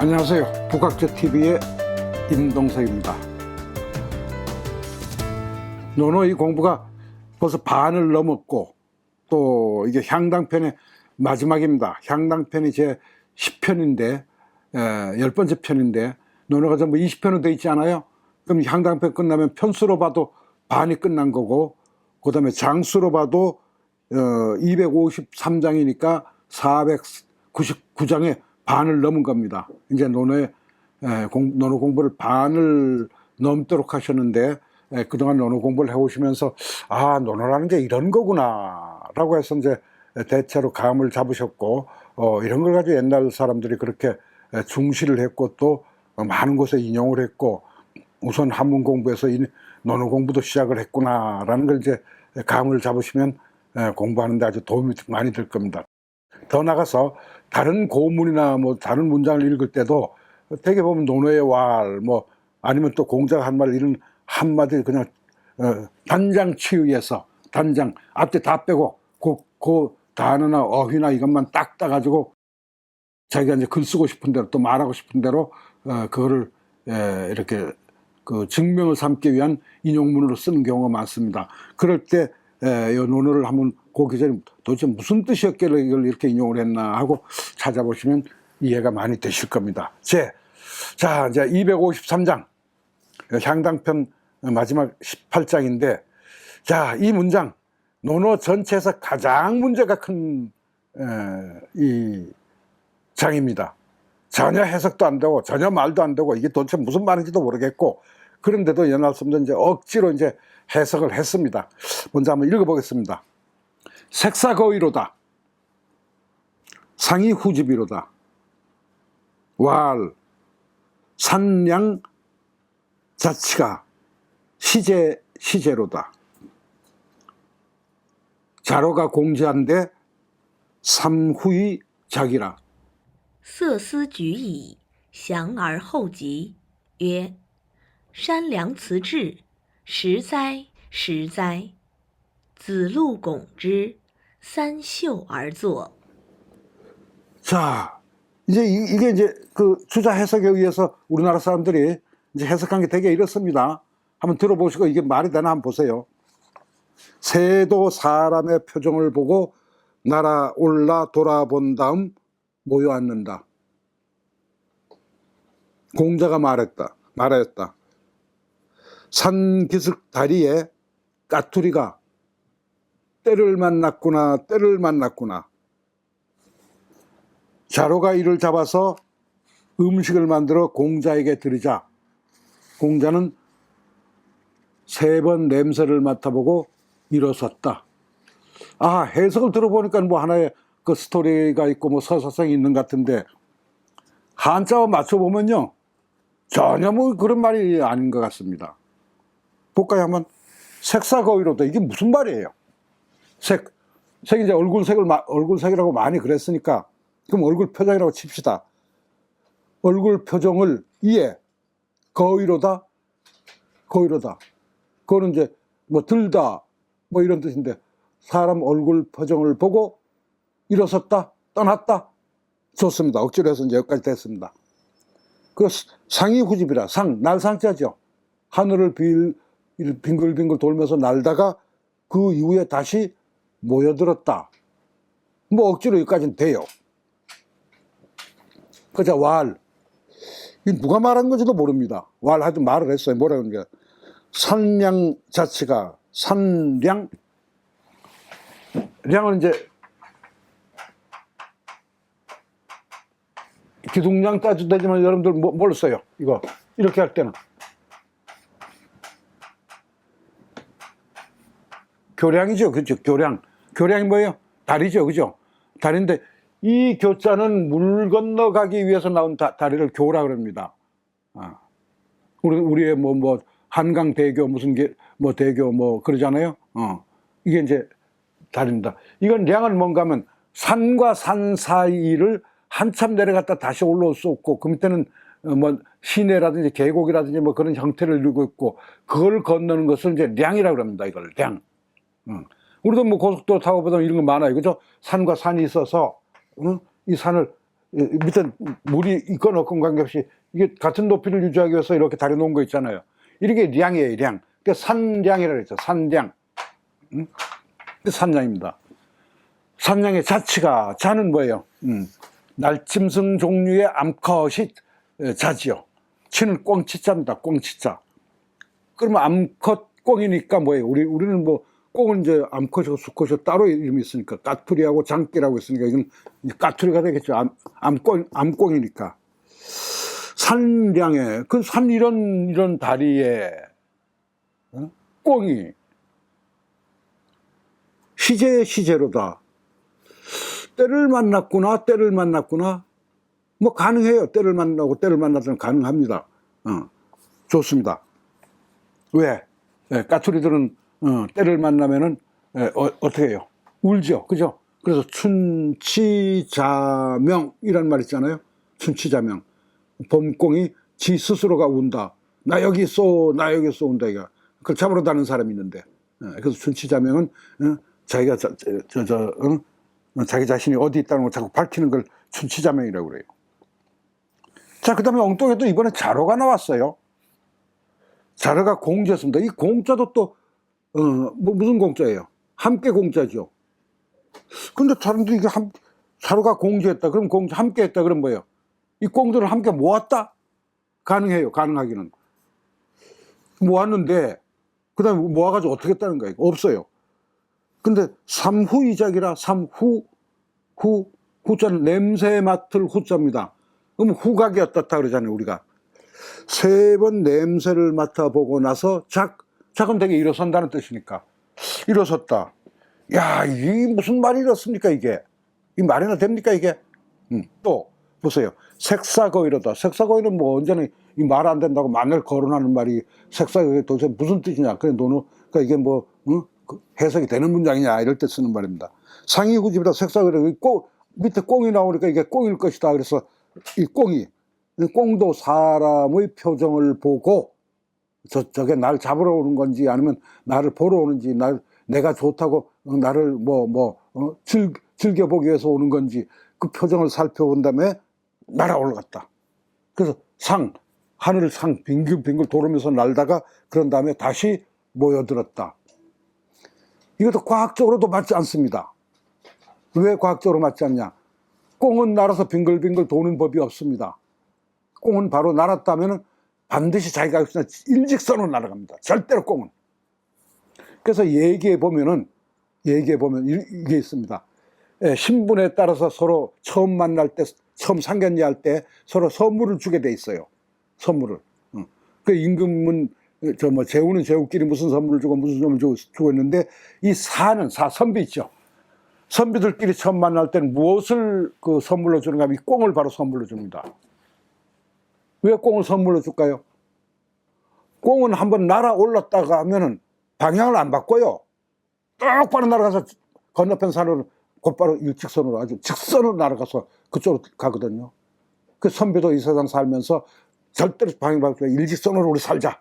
안녕하세요. 북학재 TV의 임동석입니다. 이 공부가 벌써 반을 넘었고 또 이게 향당편의 마지막입니다. 향당편이 제 10편인데 열 번째 편인데 노노가 전부 20편으로 돼 있지 않아요? 그럼 향당편 끝나면 편수로 봐도 반이 끝난 거고 그 다음에 장수로 봐도 어, 253장이니까 499장의 반을 넘은 겁니다. 이제 에, 공, 논어 공부를 반을 넘도록 하셨는데 에, 그동안 논어 공부를 해오시면서 아 논어라는 게 이런 거구나라고 해서 이제 대체로 감을 잡으셨고 어, 이런 걸 가지고 옛날 사람들이 그렇게 에, 중시를 했고 또 많은 곳에 인용을 했고 우선 한문 공부에서 이 논어 공부도 시작을 했구나라는 걸 이제 감을 잡으시면 에, 공부하는데 아주 도움이 많이 될 겁니다. 더 나가서 다른 고문이나 뭐 다른 문장을 읽을 때도 되게 보면 논어의 왈, 뭐 아니면 또 공작 한말 이런 한마디 그냥 어, 단장 치유해서 단장 앞에 다 빼고 그, 그 단어나 어휘나 이것만 딱 따가지고 자기가 이제 글 쓰고 싶은 대로 또 말하고 싶은 대로 어, 그거를 에, 이렇게 그 증명을 삼기 위한 인용문으로 쓰는 경우가 많습니다. 그럴 때 에, 이 논어를 한번 그 기자님 도대체 무슨 뜻이었길래 이걸 이렇게 인용을 했나 하고 찾아보시면 이해가 많이 되실 겁니다. 제, 자, 이제 253장, 향당편 마지막 18장인데, 자, 이 문장, 논어 전체에서 가장 문제가 큰, 에, 이 장입니다. 전혀 해석도 안 되고, 전혀 말도 안 되고, 이게 도대체 무슨 말인지도 모르겠고, 그런데도 연합 선전 이제 억지로 이제 해석을 했습니다. 먼저 한번 읽어보겠습니다. 색사거위로다. 상이 후집이로다. 왈, 산량 자치가 시제, 시제로다. 자로가 공지한데 삼후이 자기라. 色思举矣，降而后及，曰：“山良辞志， 实哉，实哉！子路拱之，三袖而坐。 자, 이제 이- 이게 이제 그 주자 해석에 의해서 우리나라 사람들이 이제 해석한 게 되게 이렇습니다. 한번 들어보시고 이게 말이 되나 한번 보세요. 새도 사람의 표정을 보고 날아올라 돌아본 다음 모여 앉는다. 공자가 말했다. 말하였다. 산기슭 다리에 까투리가 때를 만났구나, 때를 만났구나. 자로가 이를 잡아서 음식을 만들어 공자에게 드리자 공자는 세 번 냄새를 맡아보고 일어섰다. 아 해석을 들어보니까 뭐 하나의 그 스토리가 있고 뭐 서사성이 있는 것 같은데 한자와 맞춰보면요 전혀 뭐 그런 말이 아닌 것 같습니다. 볼까요 한번 색사거위로다 이게 무슨 말이에요? 색, 색 이제 얼굴색을 마- 얼굴색이라고 많이 그랬으니까 그럼 얼굴 표정이라고 칩시다. 얼굴 표정을 이해 거위로다 거위로다. 그거는 이제 뭐 들다 뭐 이런 뜻인데 사람 얼굴 표정을 보고 일어섰다 떠났다 좋습니다. 억지로 해서 이제 여기까지 됐습니다. 그 상이 후집이라 상 날상자죠. 하늘을 빌 빙글빙글 돌면서 날다가 그 이후에 다시 모여들었다. 뭐 억지로 여기까지는 돼요. 그자 왈. 이 누가 말한 건지도 모릅니다. 왈 하여튼 말을 했어요. 뭐라는 게 산량 자체가 산량 량은 이제 기둥량 따져도 되지만 여러분들 뭐, 뭘 써요? 이거 이렇게 할 때는 교량이죠, 그죠? 교량. 교량이 뭐예요? 다리죠, 그죠? 다리인데 이 교자는 물 건너가기 위해서 나온 다, 다리를 교라 그럽니다. 아. 우리 우리의 뭐 뭐 한강 대교 무슨 게, 뭐 대교 뭐 그러잖아요. 어. 이게 이제 다리입니다. 이건 량은 뭔가 하면 산과 산 사이를 한참 내려갔다 다시 올라올 수 없고 그 밑에는 어, 뭐 시내라든지 계곡이라든지 뭐 그런 형태를 이루고 있고 그걸 건너는 것을 이제 량이라고 그럽니다. 이걸 량. 응. 우리도 뭐 고속도로 타고 보다 이런 거 많아요. 그죠? 산과 산이 있어서 응? 이 산을 이 밑에 물이 있건 없건 관계없이 이게 같은 높이를 유지하기 위해서 이렇게 다려 놓은 거 있잖아요. 이게 량이에요, 량. 그러니까 산량이라고 그랬죠. 산량. 응? 그 산량입니다. 산량의 자치가 자는 뭐예요? 음, 날짐승 종류의 암컷이 에, 자지요. 치는 꽁치자입니다. 꽁치자. 그러면 암컷 꽁이니까 뭐예요? 우리 우리는 뭐 꽁은 이제 암컷이고 수컷이 따로 이름이 있으니까 까투리하고 장기라고 있으니까 이건 까투리가 되겠죠. 암, 암꽁 암꽁이니까. 산량에 그 산 이런 이런 다리에 어? 꽁이 시제 시제로다. 때를 만났구나, 때를 만났구나. 뭐 가능해요. 때를 만나고 때를 만나서는 가능합니다. 어, 좋습니다. 왜? 예, 까투리들은 어, 때를 만나면은 예, 어, 떻게 해요? 울죠, 그죠? 그래서 춘치자명이란 말 있잖아요. 춘치자명. 봄꽁이 지 스스로가 운다. 나 여기 있어, 나 여기 있어 운다 이가. 그걸 잡으러 다는 사람이 있는데. 예, 그래서 춘치자명은 어, 자기가 저, 저, 저, 어? 자기 자신이 어디 있다는 걸 자꾸 밝히는 걸 춘치자명이라고 그래요. 자, 그 다음에 엉뚱하게 또 이번에 자로가 나왔어요. 자로가 공자였습니다. 이 공자도 또, 어, 뭐, 무슨 공자예요? 함께 공자죠. 근데 사람들이 이게 함, 자로가 공자했다. 그럼 공자 함께 했다. 그럼 뭐예요? 이 공들을 함께 모았다? 가능해요. 가능하기는. 모았는데, 그 다음에 모아가지고 어떻게 했다는 거예요? 없어요. 근데 삼후이작이라 삼후, 후, 후자는 냄새 맡을 후자입니다. 그럼 후각이 어떻다 그러잖아요, 우리가. 세 번 냄새를 맡아보고 나서 작, 작은 되게 일어선다는 뜻이니까. 일어섰다. 야, 이 무슨 말이 이렇습니까, 이게? 이 말이나 됩니까, 이게? 음, 또, 보세요. 색사거이로다. 색사거이는 뭐 언제나 이말 안 된다고 만을 거론하는 말이 색사거이 도대체 무슨 뜻이냐. 그래, 너는, 그러니까 이게 뭐, 응? 그 해석이 되는 문장이냐, 이럴 때 쓰는 말입니다. 상이후집이다 색사거이, 꼭, 밑에 꽁이 나오니까 이게 꽁일 것이다. 그래서 이 꽁이, 이 꽁도 사람의 표정을 보고 저, 저게 날 잡으러 오는 건지 아니면 나를 보러 오는지 날, 내가 좋다고 어, 나를 뭐, 뭐, 어, 즐, 즐겨보기 위해서 오는 건지 그 표정을 살펴본 다음에 날아 올라갔다. 그래서 상, 하늘 상 빙글빙글 돌으면서 날다가 그런 다음에 다시 모여들었다. 이것도 과학적으로도 맞지 않습니다. 왜 과학적으로 맞지 않냐? 꽁은 날아서 빙글빙글 도는 법이 없습니다. 꽁은 바로 날았다면 반드시 자기가 그냥 일직선으로 날아갑니다. 절대로 꽁은. 그래서 얘기해 보면은 얘기해 보면 이- 이게 있습니다. 예, 신분에 따라서 서로 처음 만날 때 처음 상견례 할 때 서로 선물을 주게 돼 있어요. 선물을. 어. 그 임금은 저 뭐 재우는 재우끼리 무슨 선물을 주고 무슨 선물을 주고, 주고 있는데 이 사는 사 선비 있죠. 선비들끼리 처음 만날 때는 무엇을 그 선물로 주는가 하면 이 꽁을 바로 선물로 줍니다. 왜 꽁을 선물로 줄까요? 꽁은 한번 날아 올랐다가 하면은 방향을 안 바꿔요. 똑바로 날아가서 건너편 산으로 곧바로 일직선으로 아주 직선으로 날아가서 그쪽으로 가거든요. 그 선비도 이 세상 살면서 절대로 방향 바꾸지 일직선으로 우리 살자.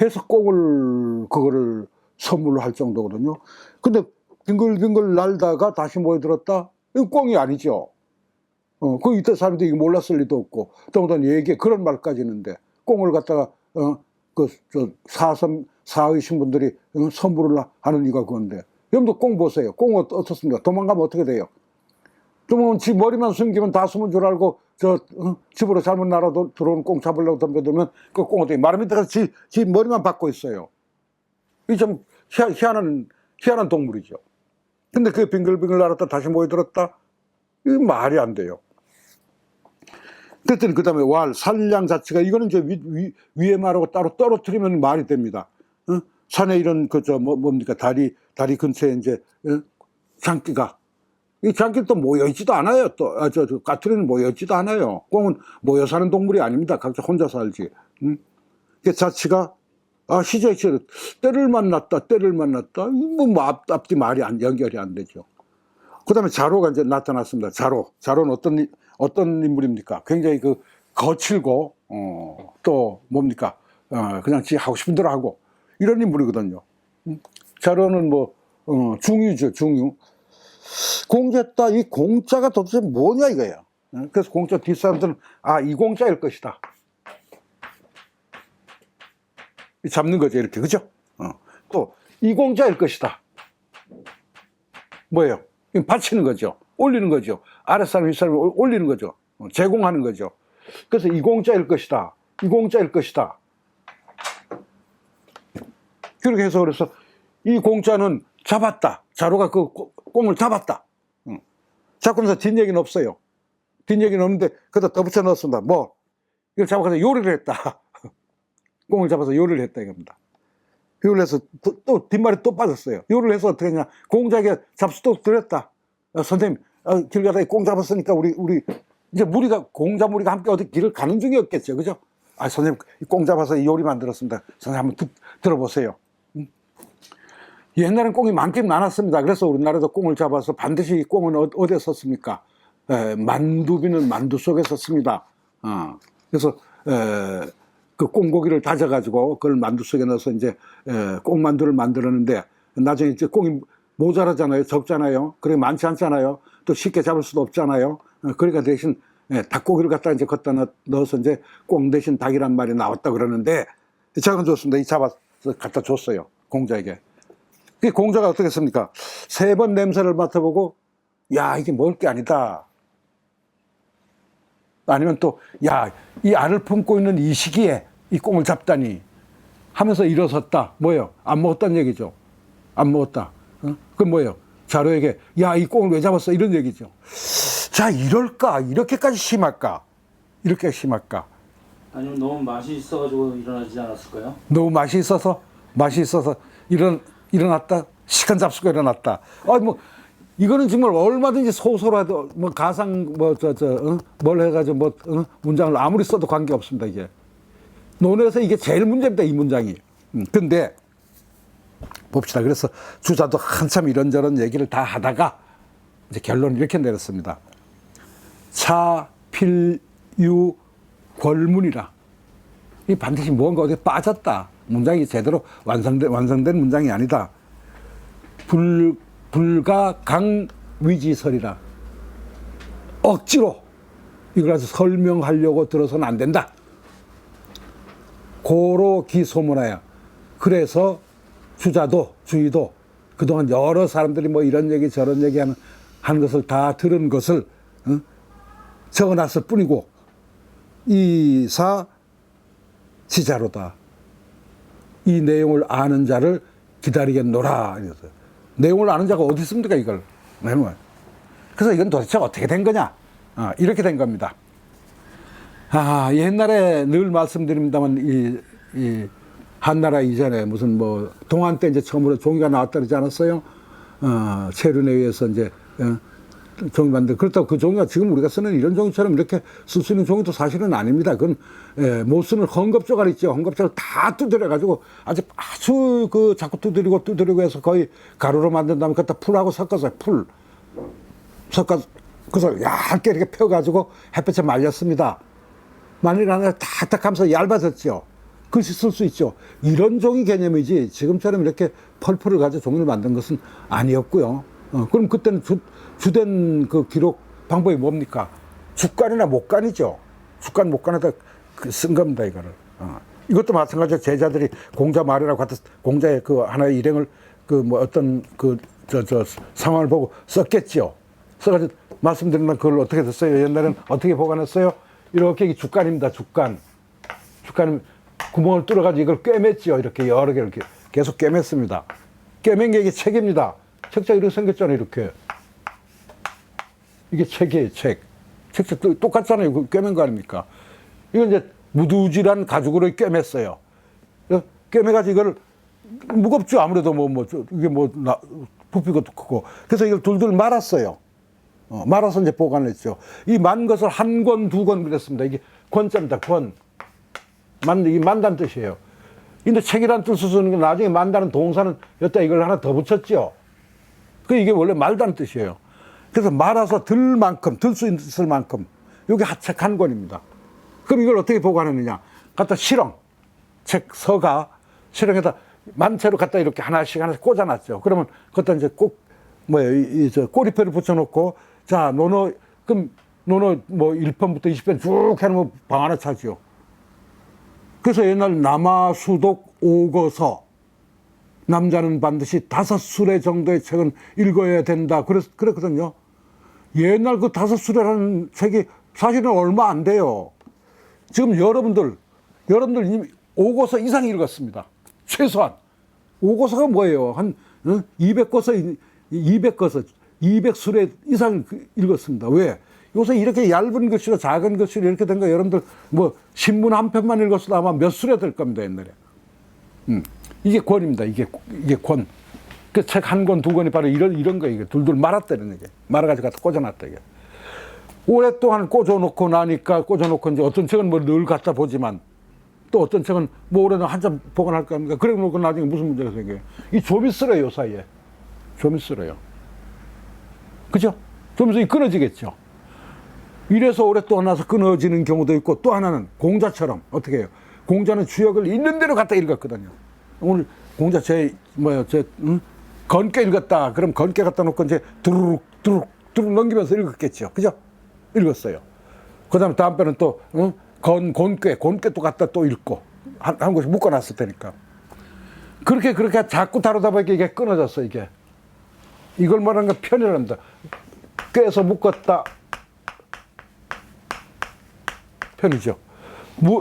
해서 꽁을 그거를 선물로 할 정도거든요. 근데 빙글빙글 날다가 다시 모여들었다? 이거 꽁이 아니죠. 어, 그 이때 사람들이 몰랐을 리도 없고, 더군다나 얘기에 그런 말까지 있는데, 꽁을 갖다가, 어, 그, 저, 사선, 사의 신분들이 어, 선물을 하는 이유가 그건데, 여러분도 꽁 보세요. 꽁 어떻- 어떻습니까? 도망가면 어떻게 돼요? 도망가면 지 머리만 숨기면 다 숨은 줄 알고, 저, 어, 집으로 잘못 날아 도- 들어오는 꽁 잡으려고 덤벼들면, 그 꽁 어떻게, 마른 밑에 가서 지, 지 머리만 받고 있어요. 이좀 희한, 희한한, 희한한 동물이죠. 근데 그 빙글빙글 날았다 다시 모여들었다? 이 말이 안 돼요. 그랬더니 그 다음에 왈, 산량 자체가 이거는 이제 위, 위, 위에 말하고 따로 떨어뜨리면 말이 됩니다. 어? 산에 이런 그저 뭐, 뭡니까 다리 다리 근처에 이제 어? 장기가 이 장기 또 모여 있지도 않아요. 또 아, 저, 저 까투리는 모여 있지도 않아요. 꽁은 모여 사는 동물이 아닙니다. 각자 혼자 살지. 응? 그 자치가 아 시제 시제 때를 만났다 때를 만났다 이거 뭐 앞, 앞뒤 말이 안 연결이 안 되죠. 그다음에 자로가 이제 나타났습니다. 자로 자로는 어떤 이- 어떤 인물입니까? 굉장히 그 거칠고 어, 또 뭡니까? 어, 그냥 지 하고 싶은 대로 하고 이런 인물이거든요. 음, 자로는 뭐 어, 중유죠 중유. 공자다 이 공자가 도대체 뭐냐 이거예요. 어, 그래서 공자 뒷사람들은 아, 이 공자일 것이다. 잡는 거죠, 이렇게. 그죠? 어. 또, 이 공자일 것이다. 뭐예요? 받치는 거죠. 올리는 거죠. 아랫사람, 윗사람 올리는 거죠. 어, 제공하는 거죠. 그래서 이 공자일 것이다. 이 공자일 것이다. 그렇게 해서 그래서 이 공자는 잡았다. 자루가 그 꼬- 꽁을 잡았다. 응. 잡고 나서 뒷얘기는 없어요. 뒷얘기는 없는데 그다 덧붙여 넣었습니다. 뭐 이걸 잡아서 요리를 했다. 꽁을 잡아서 요리를 했다 이겁니다. 요리를 해서 또, 또 뒷말이 또 빠졌어요. 요리를 해서 어떻게 했냐. 공자에게 잡수 또 드렸다. 어, 선생님 어, 길 가다가 꽁 잡았으니까 우리 우리 이제 무리가 공자 무리가 함께 어디 길을 가는 중이었겠죠. 그죠? 아 선생님 이꽁 잡아서 이 요리 만들었습니다. 선생님 한번 듣, 들어보세요. 옛날엔 꽁이 많긴 많았습니다. 그래서 우리나라도 꽁을 잡아서 반드시 꽁은 어- 어디에 썼습니까? 에, 만두비는 만두 속에 썼습니다. 어, 그래서 에, 그 꽁고기를 다져가지고 그걸 만두 속에 넣어서 이제 에, 꽁만두를 만들었는데 나중에 이제 꽁이 모자라잖아요. 적잖아요. 그래 많지 않잖아요. 또 쉽게 잡을 수도 없잖아요. 어, 그러니까 대신 에, 닭고기를 갖다 이제 걷다 넣- 넣어서 이제 꽁 대신 닭이란 말이 나왔다 그러는데 제가 좋습니다. 이 잡아서 갖다 줬어요. 공자에게. 그 공자가 어떻게 했습니까? 세 번 냄새를 맡아보고, 야, 이게 먹을 게 아니다. 아니면 또, 야, 이 알을 품고 있는 이 시기에 이 꽁을 잡다니 하면서 일어섰다. 뭐예요? 안 먹었다는 얘기죠. 안 먹었다. 어? 그건 뭐예요? 자로에게, 야, 이 꽁을 왜 잡았어? 이런 얘기죠. 자, 이럴까? 이렇게까지 심할까? 이렇게 심할까? 아니면 너무 맛이 있어가지고 일어나지 않았을까요? 너무 맛이 있어서 맛이 있어서 일어나 일어났다 시간 잡수고 일어났다. 아뭐 이거는 정말 얼마든지 소설화도 뭐 가상 뭐 저 저뭘 해가지고 뭐 어? 문장을 아무리 써도 관계 없습니다 이게 논에서 이게 제일 문제입니다 이 문장이. 음, 근데 봅시다. 그래서 주자도 한참 이런저런 얘기를 다 하다가 이제 결론 을 이렇게 내렸습니다. 차, 필, 유, 권문이라. 이 반드시 무언가 어디에 빠졌다. 문장이 제대로 완성된, 완성된 문장이 아니다. 불, 불가 강 위지설이라. 억지로 이걸 아주 설명하려고 들어서는 안 된다. 고로 기소문하야. 그래서 주자도 주의도 그동안 여러 사람들이 뭐 이런 얘기 저런 얘기 하는, 하는 것을 다 들은 것을 어? 적어놨을 뿐이고 이사 지자로다. 이 내용을 아는 자를 기다리겠노라. 이랬어요. 내용을 아는 자가 어디 있습니까, 이걸? 그래서 이건 도대체 어떻게 된 거냐? 아, 이렇게 된 겁니다. 아, 옛날에 늘 말씀드립니다만, 이, 이, 한나라 이전에 무슨 뭐, 동안 때 이제 처음으로 종이가 나왔다 그러지 않았어요? 어, 체륜에 의해서 이제, 어, 종이 만들 그렇다고 그 종이가 지금 우리가 쓰는 이런 종이처럼 이렇게 쓸 수 있는 종이도 사실은 아닙니다. 그건 예, 못 쓰는 헝겊조각 있죠. 헝겊조각 다 두드려 가지고 아주 아주 그 자꾸 두드리고 두드리고 해서 거의 가루로 만든 다음에 갖다 풀하고 섞어서 풀 섞어 그래서 얇게 이렇게 펴 가지고 햇볕에 말렸습니다. 마늘 하나 탁탁 하면서 얇아졌죠. 글씨 쓸수 있죠. 이런 종이 개념이지 지금처럼 이렇게 펄풀을 가지고 종이를 만든 것은 아니었고요. 어, 그럼 그때는 주, 주된 그 기록 방법이 뭡니까? 주간이나 목간이죠. 주간, 목간에다 그쓴 겁니다, 이거를. 어. 이것도 마찬가지로 제자들이 공자 말이라고 하듯 공자의 그 하나의 일행을 그 뭐 어떤 그 저, 저 상황을 보고 썼겠죠. 써가지고 말씀드리면 그걸 어떻게 됐어요? 옛날에는 어떻게 보관했어요? 이렇게 주간입니다, 주간. 주간은 구멍을 뚫어가지고 이걸 꿰맸지요. 이렇게 여러 개를 계속 꿰맸습니다. 꿰맨 게 이게 책입니다. 책자 이렇게 생겼잖아요. 이렇게. 이게 책이에요, 책. 책자 또 똑같잖아요. 그 꿰맨 거 아닙니까? 이건 이제 무두질한 가죽으로 꿰맸어요. 꿰매가지고 이걸 무겁죠. 아무래도 뭐, 뭐, 저- 이게 뭐, 나, 부피가 크고. 그래서 이걸 둘둘 말았어요. 어, 말아서 이제 보관을 했죠. 이 만 것을 한 권, 두 권 그랬습니다. 이게 권자입니다, 권. 만, 이게 만다는 뜻이에요. 근데 책이란 뜻을 쓰는 게 나중에 만다는 동사는 여기다 이걸 하나 더 붙였죠. 그 이게 원래 말다는 뜻이에요. 그래서 말아서 들 만큼, 들 수 있을 만큼. 이게 책한 권입니다. 그럼 이걸 어떻게 보관했느냐. 갖다 실ong, 책 서가 실ong에다 만체로 갖다 이렇게 하나씩 하나씩 꽂아놨죠. 그러면 그것다 이제 꼭, 뭐예요, 이, 이, 저 꼬리표를 붙여놓고, 자, 노노, 그럼 논어 뭐 1편부터 20편 쭉 해놓으면 방 하나 차죠. 그래서 옛날 남아수독 오거서 남자는 반드시 다섯 수레 정도의 책은 읽어야 된다. 그랬, 그랬거든요. 옛날 그 다섯 수레라는 책이 사실은 얼마 안 돼요. 지금 여러분들, 여러분들 이미 오고서 이상 읽었습니다. 최소한. 오고서가 뭐예요? 한 200고서, 200고서, 200수레 이상 그 읽었습니다. 왜? 요새 이렇게 얇은 글씨로 작은 글씨로 이렇게 된 거 여러분들 뭐 신문 한 편만 읽었어도 아마 몇 수레 될 겁니다, 옛날에. 음. 이게 권입니다. 이게, 이게 권. 그 책 한 권, 두 권이 바로 이런, 이런 거, 이게 둘둘 말았다는 이게. 말아가지고 갖다 꽂아놨다, 이게. 오랫동안 꽂아놓고 나니까 꽂아놓고 이제 어떤 책은 뭐 늘 갖다 보지만 또 어떤 책은 뭐 오래된 한참 보관할 겁니까? 그래 놓고 나중에 무슨 문제가 생겨요? 이 좀이 쓸어요, 요 사이에. 좀이 쓸어요. 그죠? 좀 있으면 끊어지겠죠. 이래서 오랫동안 나서 끊어지는 경우도 있고 또 하나는 공자처럼 어떻게 해요? 공자는 주역을 있는 대로 갖다 읽었거든요. 오늘 공자 제 뭐야 제 응? 건께 읽었다. 그럼 건께 갖다 놓고 이제 두루룩 두루룩 두루룩 넘기면서 읽었겠죠. 그죠? 읽었어요. 그다음에 다음 번은 또 응? 건 곤께 곤께 또 갖다 또 읽고 한, 한 곳에 묶어놨을 테니까 그렇게 그렇게 자꾸 다루다 보니까 이게 끊어졌어 이게 이걸 말하는 건 편이랍니다. 꿰서 묶었다. 편이죠.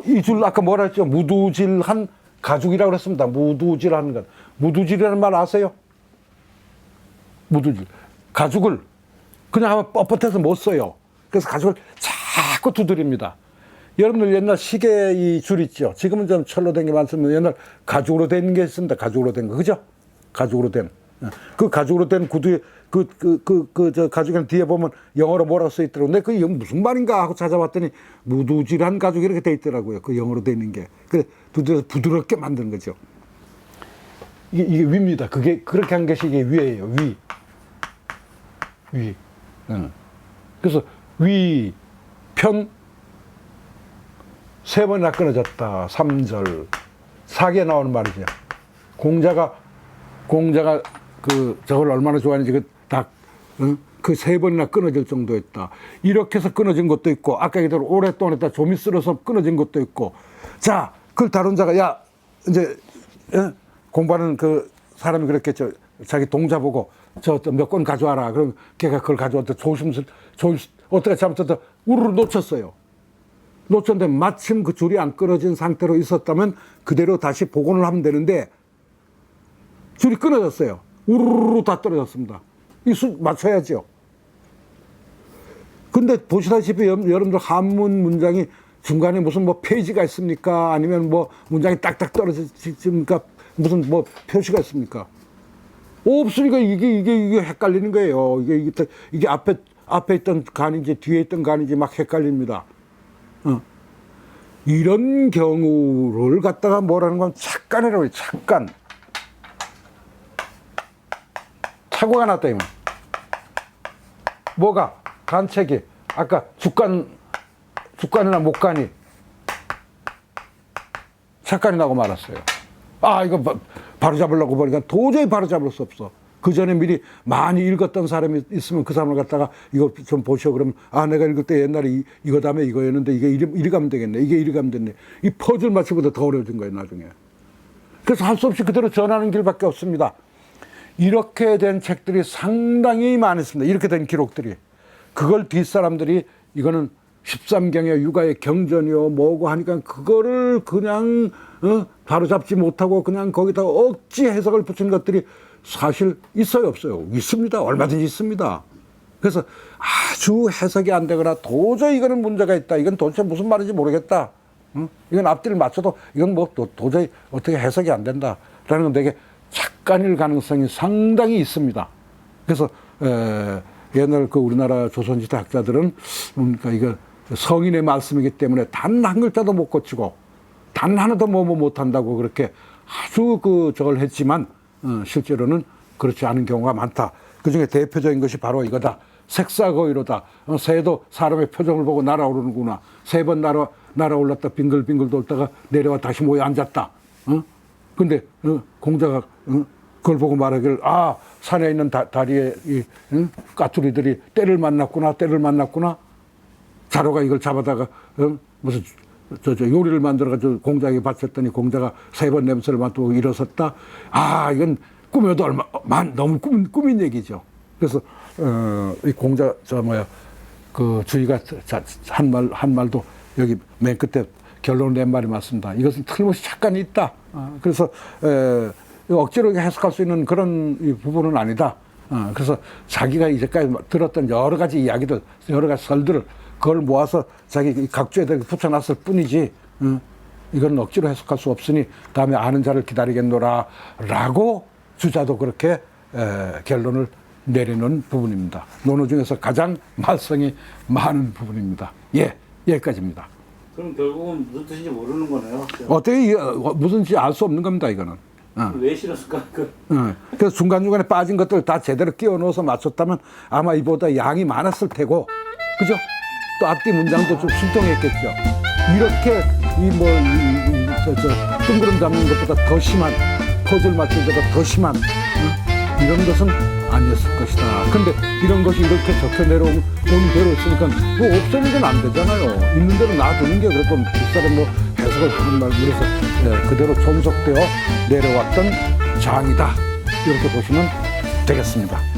이 줄 아까 뭐라 했죠? 무두질한 가죽이라고 그랬습니다. 무두질한 것. 무두질이라는 말 아세요? 무두질. 가죽을 그냥 하면 뻣뻣해서 못 써요. 그래서 가죽을 자꾸 두드립니다. 여러분들 옛날 시계 이 줄 있죠? 지금은 좀 철로 된 게 많습니다. 옛날 가죽으로 된 게 있습니다. 가죽으로 된 거. 그죠? 가죽으로 된. 그 가죽으로 된 구두에 그, 그, 그, 그, 저 가죽에는 뒤에 보면 영어로 뭐라고 써 있더라고요. 근데 그게 무슨 말인가 하고 찾아봤더니 무두질한 가죽 이렇게 돼 있더라고요. 그 영어로 돼 있는 게. 그래, 두드려서 부드럽게 만드는 거죠. 이게, 이게 위입니다. 그게, 그렇게 한 것이 이게 위예요. 위. 위. 응. 그래서 위, 편, 세 번이나 끊어졌다. 삼절사개 나오는 말이죠. 공자가, 공자가 그, 저걸 얼마나 좋아하는지 그 딱, 그세 번이나 끊어질 정도였다. 이렇게 해서 끊어진 것도 있고, 아까 얘기대로 오랫동안 했다 좀이 쓸어서 끊어진 것도 있고. 자, 그걸 다룬 자가, 야, 이제, 예? 공부하는 그 사람이 그랬겠죠. 자기 동자 보고, 저 몇 권 가져와라. 그럼 걔가 그걸 가져왔다. 조심스, 조심, 어떻게 잘못했다. 우르르 놓쳤어요. 놓쳤는데 마침 그 줄이 안 끊어진 상태로 있었다면 그대로 다시 복원을 하면 되는데 줄이 끊어졌어요. 우르르 다 떨어졌습니다. 이 수 맞춰야죠. 근데 보시다시피 여- 여러분들 한문 문장이 중간에 무슨 뭐 페이지가 있습니까? 아니면 뭐 문장이 딱딱 떨어집니까? 무슨 뭐 표시가 있습니까? 없으니까 이게 이게 이게 헷갈리는 거예요. 이게 이게 이게 앞에 앞에 있던 간인지 뒤에 있던 간인지 막 헷갈립니다. 어. 이런 경우를 갖다가 뭐라는 건 착간이라고 해요. 착간. 착오가 났다 이거. 뭐가? 간책이. 아까 죽간 죽간이나 목간이 착간이 나고 말았어요. 아 이거 바, 바로 잡으려고 보니까 도저히 바로 잡을 수 없어. 그 전에 미리 많이 읽었던 사람이 있으면 그 사람을 갖다가 이거 좀 보시오. 그러면 아 내가 읽을 때 옛날에 이, 이거 다음에 이거였는데 이게 이리, 이리 가면 되겠네. 이게 이리 가면 됐네. 이 퍼즐 맞추보다 더 어려워진 거예요 나중에. 그래서 할 수 없이 그대로 전하는 길밖에 없습니다 이렇게 된 책들이 상당히 많습니다. 이렇게 된 기록들이. 그걸 뒷사람들이 이거는 13경의 육아의 경전이요 뭐고 하니까 그거를 그냥 어, 바로 잡지 못하고 그냥 거기다 억지 해석을 붙인 것들이 사실 있어요 없어요? 있습니다. 얼마든지 있습니다. 그래서 아주 해석이 안 되거나 도저히 이거는 문제가 있다. 이건 도대체 무슨 말인지 모르겠다. 응? 이건 앞뒤를 맞춰도 이건 뭐 도, 도저히 어떻게 해석이 안 된다라는 건 되게 착간일 가능성이 상당히 있습니다 그래서 에, 옛날 그 우리나라 조선시대 학자들은 뭡니까 이거 성인의 말씀이기 때문에 단 한 글자도 못 고치고 단 하나도 뭐뭐 못한다고 그렇게 아주 그 저걸 했지만 어, 실제로는 그렇지 않은 경우가 많다. 그 중에 대표적인 것이 바로 이거다. 색사거위로다. 어, 새도 사람의 표정을 보고 날아오르는구나. 세 번 날아 날아올랐다 빙글빙글 돌다가 내려와 다시 모여 앉았다. 어? 근데 어, 공자가 어? 그걸 보고 말하기를 아 산에 있는 다, 다리에 이 응? 까투리들이 때를 만났구나 때를 만났구나 자로가 이걸 잡아다가 어? 무슨 저, 저 요리를 만들어가지고 공자에게 바쳤더니 공자가 세 번 냄새를 맡고 일어섰다. 아 이건 꿈에도 얼마 만 너무 꿈 꿈인 얘기죠. 그래서 어, 이 공자 저 뭐야 그 주의가 한 말 한 말도 여기 맨 끝에 결론 낸 말이 맞습니다. 이것은 틀림없이 착간이 있다. 아, 그래서 에, 억지로 해석할 수 있는 그런 이 부분은 아니다. 아, 그래서 자기가 이제까지 들었던 여러 가지 이야기들, 여러 가지 설들을 그걸 모아서 자기 이 각주에다 붙여놨을 뿐이지. 어, 이건 억지로 해석할 수 없으니 다음에 아는 자를 기다리겠노라라고 주자도 그렇게 에, 결론을 내리는 부분입니다. 논어 중에서 가장 말썽이 많은 부분입니다. 예, 여기까지입니다. 그럼 결국은 무슨 뜻인지 모르는 거네요. 어떻게 이- 어, 무슨 지 알 수 없는 겁니다. 이거는. 어. 왜 싫었을까? 그 어. 그래서 중간중간에 빠진 것들 다 제대로 끼워 넣어서 맞췄다면 아마 이보다 양이 많았을 테고, 그죠? 또 앞뒤 문장도 좀 신통했겠죠. 이렇게 이뭐 저, 저, 뜬구름 잡는 것보다 더 심한 퍼즐 맞출 때보다 더 심한 어? 이런 것은 아니었을 것이다. 근데 이런 것이 이렇게 적혀 내려온 온 대로 있으니까 뭐 없애는 건 안 되잖아요. 있는 대로 놔두는 게 그래도 뒷사람 뭐 해석을 하는 말 그래서 예, 그대로 존속되어 내려왔던 장이다. 이렇게 보시면 되겠습니다.